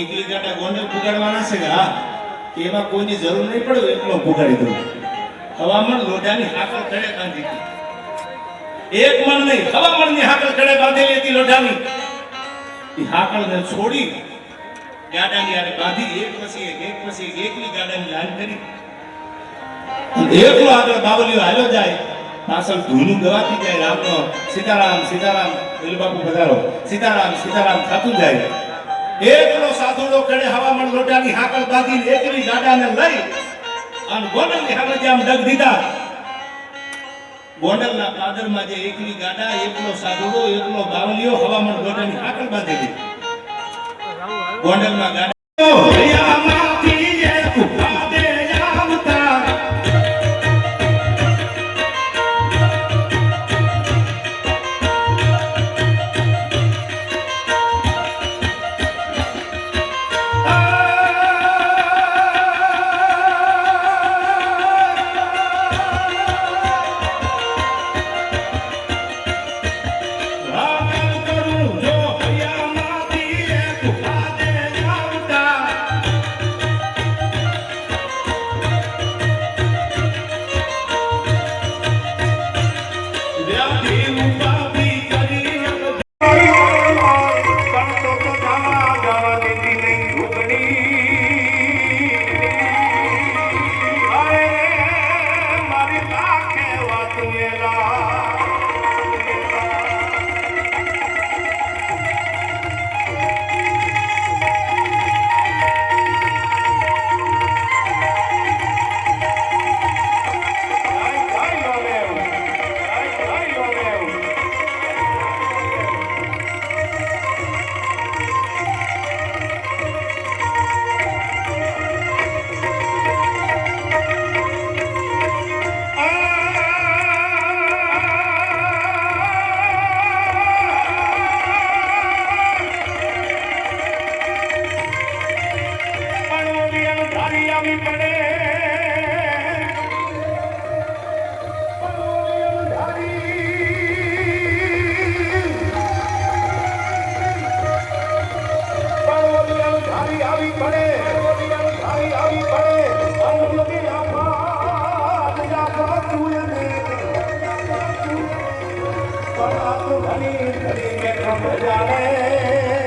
એકલી એમાં કોઈની જરૂર નહીં પડે એટલો પુગાડી દઉં. હવામણ લોઢાની હાકલ ખડે બાંધી એક મણ નહીં હવામણની હાકલ ખડે બાંધેલી હતી લોઢાની. હાકળને છોડી ગાડાની આરે બાંધી એક પછી એક એક પછી એક, એકલી ગાડાની લાઈન કરી. એકલો આગળ બાવલીઓ હાલ્યો જાય. પાછળ ધૂનું ગવાતી જાય રામનો સીતારામ સીતારામ વેલુ પધારો. સીતારામ સીતારામ થતું જાય. એકલો સાધુડો કડે હવામણ લોટાની હાકળ બાંધી એકલી ગાડાને લઈ અને ગોંડલની જે આમ ડગ દીધા. ગોંડલના પાદરમાં જે એકલી ગાડા, એકલો સાધુડો, એકલો બાવલીઓ હવામણ લોટાની હાકળ બાંધેલી ગોંડલમાં ગાડા Para you ti આવી પડે. આવી આવી પડે. આપા આપા તુયને પણ આ તો ઘણી ઘણી કે ખબર જાણે